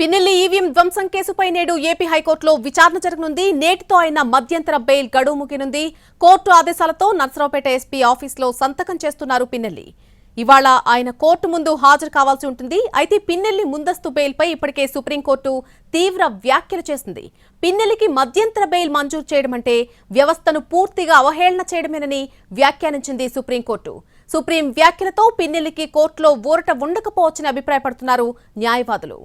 Pinnelli EVM ధ్వంసం కేసుపై నేడు ఏపీ హైకోర్టులో విచారణ జరగనుంది. నేటితో ఆయన మధ్యంతర బెయిల్ గడువు ముగినుంది. కోర్టు ఆదేశాలతో నర్సరావుపేట ఎస్పీ ఆఫీసులో సంతకం చేస్తున్నారు పిన్నెల్లి. ఇవాళ ఆయన కోర్టు ముందు హాజరు కావాల్సి ఉంటుంది. అయితే పిన్నెల్లి ముందస్తు బెయిల్పై ఇప్పటికే సుప్రీంకోర్టు తీవ్ర వ్యాఖ్యలు చేసింది. పిన్నెల్లికి మధ్యంతర బెయిల్ మంజూరు చేయడం అంటే వ్యవస్థను పూర్తిగా అవహేళన చేయడమేనని వ్యాఖ్యానించింది సుప్రీంకోర్టు. సుప్రీం వ్యాఖ్యలతో పిన్నెల్లికి కోర్టులో ఊరట ఉండకపోవచ్చని అభిప్రాయపడుతున్నారు న్యాయవాదులు.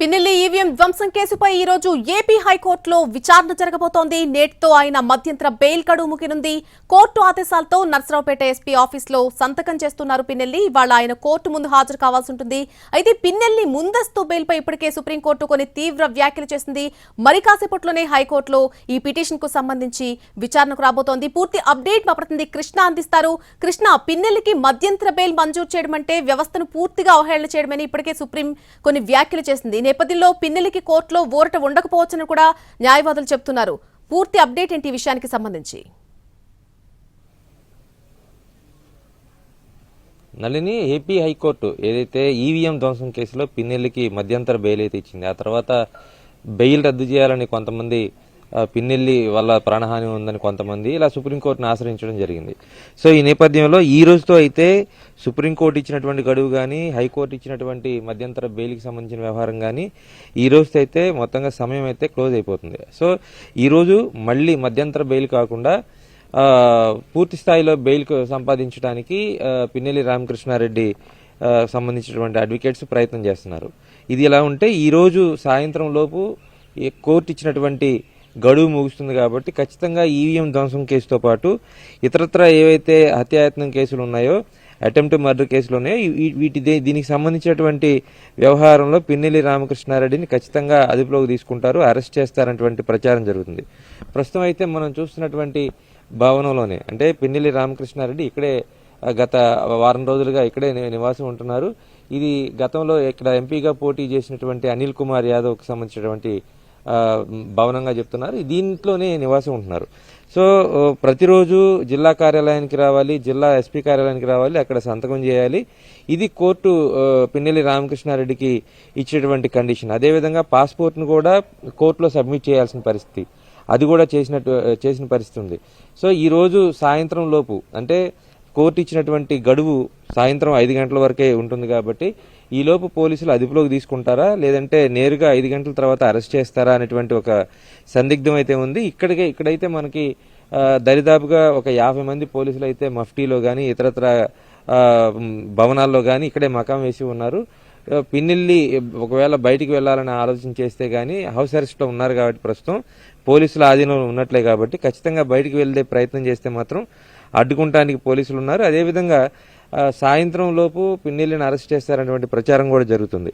పిన్నెల్లి ఈవీఎం ధ్వంసం కేసుపై ఈ రోజు ఏపీ హైకోర్టులో విచారణ జరగబోతోంది. నేటితో ఆయన మధ్యంతర బెయిల్ గడువు ముగినుంది కోర్టు ఆదేశాలతో నర్సరావుపేట ఎస్పీ ఆఫీసులో సంతకం చేస్తున్నారు పిన్నెల్లి. ఇవాళ ఆయన కోర్టు ముందు హాజరు కావాల్సి ఉంటుంది. అయితే పిన్నెల్లి ముందస్తు బెయిల్పై ఇప్పటికే సుప్రీంకోర్టు కొన్ని తీవ్ర వ్యాఖ్యలు చేసింది. మరి కాసేపట్లోనే హైకోర్టులో ఈ పిటిషన్కు సంబంధించి విచారణకు రాబోతోంది. పూర్తి అప్డేట్ మా ప్రతినిధి కృష్ణ అందిస్తారు. కృష్ణ పిన్నెల్లికి మధ్యంతర బెయిల్ మంజూరు చేయడం అంటే వ్యవస్థను పూర్తిగా అవహేళన చేయడమని ఇప్పటికే సుప్రీం కొన్ని వ్యాఖ్యలు చేసింది. నేపథ్యంలో పిన్నెలకి కోర్టులో ఊరట ఉండకపోవచ్చని కూడా న్యాయవాదులు చెబుతున్నారు పూర్తి అప్డేట్ ఏంటి ఈ విషయానికి సంబంధించి? నళిని ఏపీ హైకోర్టు ఏదైతే ఈవీఎం ధ్వంసం కేసులో పిన్నెల్లికి మధ్యంతర బెయిల్ అయితే ఇచ్చింది ఆ తర్వాత బెయిల్ రద్దు చేయాలని కొంతమంది పిన్నెల్లి వల్ల ప్రాణహాని ఉందని కొంతమంది ఇలా సుప్రీంకోర్టును ఆశ్రయించడం జరిగింది. సో ఈ నేపథ్యంలో ఈ రోజుతో అయితే సుప్రీంకోర్టు ఇచ్చినటువంటి గడువు కానీ హైకోర్టు ఇచ్చినటువంటి మధ్యంతర బెయిల్కి సంబంధించిన వ్యవహారం కానీ ఈ రోజుతో అయితే మొత్తంగా సమయం అయితే క్లోజ్ అయిపోతుంది. సో ఈరోజు మళ్ళీ మధ్యంతర బెయిల్ కాకుండా పూర్తి స్థాయిలో బెయిల్ సంపాదించడానికి పిన్నెల్లి రామకృష్ణారెడ్డి సంబంధించినటువంటి అడ్వకేట్స్ ప్రయత్నం చేస్తున్నారు. ఇది ఎలా ఉంటే ఈరోజు సాయంత్రం లోపు ఈ కోర్టు ఇచ్చినటువంటి గడువు ముగుస్తుంది కాబట్టి ఖచ్చితంగా ఈవీఎం ధ్వంసం కేసుతో పాటు ఇతరత్ర ఏవైతే హత్యాయత్నం కేసులు ఉన్నాయో అటెంప్ట్ మర్డర్ కేసులు ఉన్నాయో వీటి దే- దీనికి సంబంధించినటువంటి వ్యవహారంలో పిన్నెల్లి రామకృష్ణారెడ్డిని ఖచ్చితంగా అదుపులోకి తీసుకుంటారు అరెస్ట్ చేస్తారన్నటువంటి ప్రచారం జరుగుతుంది. ప్రస్తుతం అయితే మనం చూస్తున్నటువంటి భవనంలోనే అంటే పిన్నెల్లి రామకృష్ణారెడ్డి ఇక్కడే గత వారం రోజులుగా ఇక్కడే నివాసం ఉంటున్నారు. ఇది గతంలో ఇక్కడ ఎంపీగా పోటీ చేసినటువంటి అనిల్ కుమార్ యాదవ్కి సంబంధించినటువంటి భవనంగా చెప్తున్నారు. దీంట్లోనే నివాసం ఉంటున్నారు. సో ప్రతిరోజు జిల్లా కార్యాలయానికి రావాలి జిల్లా ఎస్పీ కార్యాలయానికి రావాలి అక్కడ సంతకం చేయాలి. ఇది కోర్టు పిన్నెల్లి రామకృష్ణారెడ్డికి ఇచ్చేటువంటి కండిషన్. అదేవిధంగా పాస్పోర్ట్ను కూడా కోర్టులో సబ్మిట్ చేయాల్సిన పరిస్థితి. అది కూడా చేసినట్టు చేసిన పరిస్థితి ఉంది. సో ఈ రోజు సాయంత్రం లోపు అంటే కోర్టు ఇచ్చినటువంటి గడువు సాయంత్రం ఐదు గంటల వరకే ఉంటుంది కాబట్టి ఈలోపు పోలీసులు అదుపులోకి తీసుకుంటారా? లేదంటే నేరుగా ఐదు గంటల తర్వాత అరెస్ట్ చేస్తారా అనేటువంటి ఒక సందిగ్ధం అయితే ఉంది. ఇక్కడికే ఇక్కడైతే మనకి దరిదాపుగా ఒక యాభై మంది పోలీసులు అయితే మఫ్టీలో కానీ ఇతరత్ర భవనాల్లో కానీ ఇక్కడే మకాం వేసి ఉన్నారు. ఆ, పిన్నెల్లి ఒకవేళ బయటికి వెళ్ళాలని ఆలోచన చేస్తే కానీ హౌస్ అరెస్ట్లో ఉన్నారు కాబట్టి ప్రస్తుతం పోలీసుల ఆధీనంలో ఉన్నట్లే కాబట్టి ఖచ్చితంగా బయటికి వెళ్ళే ప్రయత్నం చేస్తే మాత్రం అడ్డుకుంటానికి పోలీసులు ఉన్నారు. అదేవిధంగా సాయంత్రం లోపు పిన్నెల్లిని అరెస్ట్ చేస్తారనేటువంటి ప్రచారం కూడా జరుగుతుంది.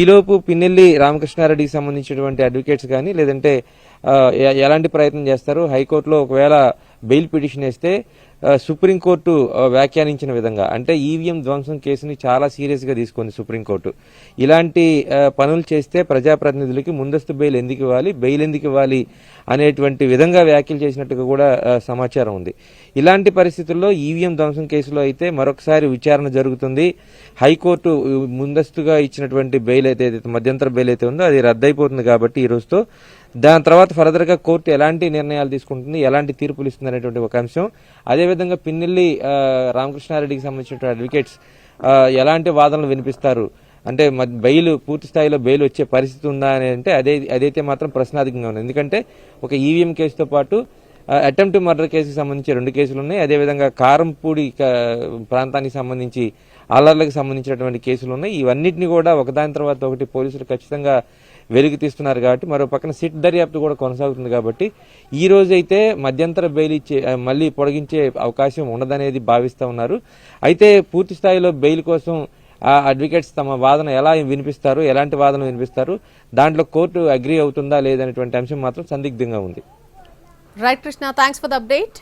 ఈలోపు పిన్నెల్లి రామకృష్ణారెడ్డికి సంబంధించినటువంటి అడ్వకేట్స్ కానీ లేదంటే ఎలాంటి ప్రయత్నం చేస్తారు హైకోర్టులో ఒకవేళ బెయిల్ పిటిషన్ వేస్తే సుప్రీంకోర్టు వ్యాఖ్యానించిన విధంగా. అంటే ఈవీఎం ధ్వంసం కేసుని చాలా సీరియస్గా తీసుకుంది సుప్రీంకోర్టు. ఇలాంటి పనులు చేస్తే ప్రజాప్రతినిధులకి ముందస్తు బెయిల్ ఎందుకు ఇవ్వాలి బెయిల్ ఎందుకు ఇవ్వాలి అనేటువంటి విధంగా వ్యాఖ్యలు చేసినట్టుగా కూడా సమాచారం ఉంది. ఇలాంటి పరిస్థితుల్లో ఈవీఎం ధ్వంసం కేసులో అయితే మరొకసారి విచారణ జరుగుతుంది. హైకోర్టు ముందస్తుగా ఇచ్చినటువంటి బెయిల్ అయితే మధ్యంతర బెయిల్ అయితే ఉందో అది రద్దయిపోతుంది కాబట్టి ఈ రోజుతో. దాని తర్వాత ఫర్దర్గా కోర్టు ఎలాంటి నిర్ణయాలు తీసుకుంటుంది ఎలాంటి తీర్పులు ఇస్తుంది అనేటువంటి ఒక అంశం. అదేవిధంగా పిన్నెల్లి రామకృష్ణారెడ్డికి సంబంధించిన అడ్వకేట్స్ ఎలాంటి వాదనలు వినిపిస్తారు అంటే బెయిల్ పూర్తి స్థాయిలో బెయిల్ వచ్చే పరిస్థితి ఉందా అని అంటే అదే అదైతే మాత్రం ప్రశ్నార్థకంగా ఉంది. ఎందుకంటే ఒక ఈవీఎం కేసుతో పాటు అటెంప్ట్ మర్డర్ కేసుకి సంబంధించి రెండు కేసులు ఉన్నాయి. అదేవిధంగా కారంపూడి ప్రాంతానికి సంబంధించి అల్లర్లకు సంబంధించినటువంటి కేసులు ఉన్నాయి. ఇవన్నిటిని కూడా ఒకదాని తర్వాత ఒకటి పోలీసులు ఖచ్చితంగా వెలుగు తీస్తున్నారు కాబట్టి మరో పక్కన సిట్ దర్యాప్తు కూడా కొనసాగుతుంది కాబట్టి ఈ రోజైతే మధ్యంతర బెయిల్ ఇచ్చే మళ్ళీ పొడిగించే అవకాశం ఉండదనేది భావిస్తూ ఉన్నారు. అయితే పూర్తి స్థాయిలో బెయిల్ కోసం ఆ అడ్వకేట్స్ తమ వాదన ఎలా వినిపిస్తారు ఎలాంటి వాదన వినిపిస్తారు దాంట్లో కోర్టు అగ్రి అవుతుందా లేదనేటువంటి అంశం మాత్రం సందిగ్ధంగా ఉంది. Right Krishna thanks for the update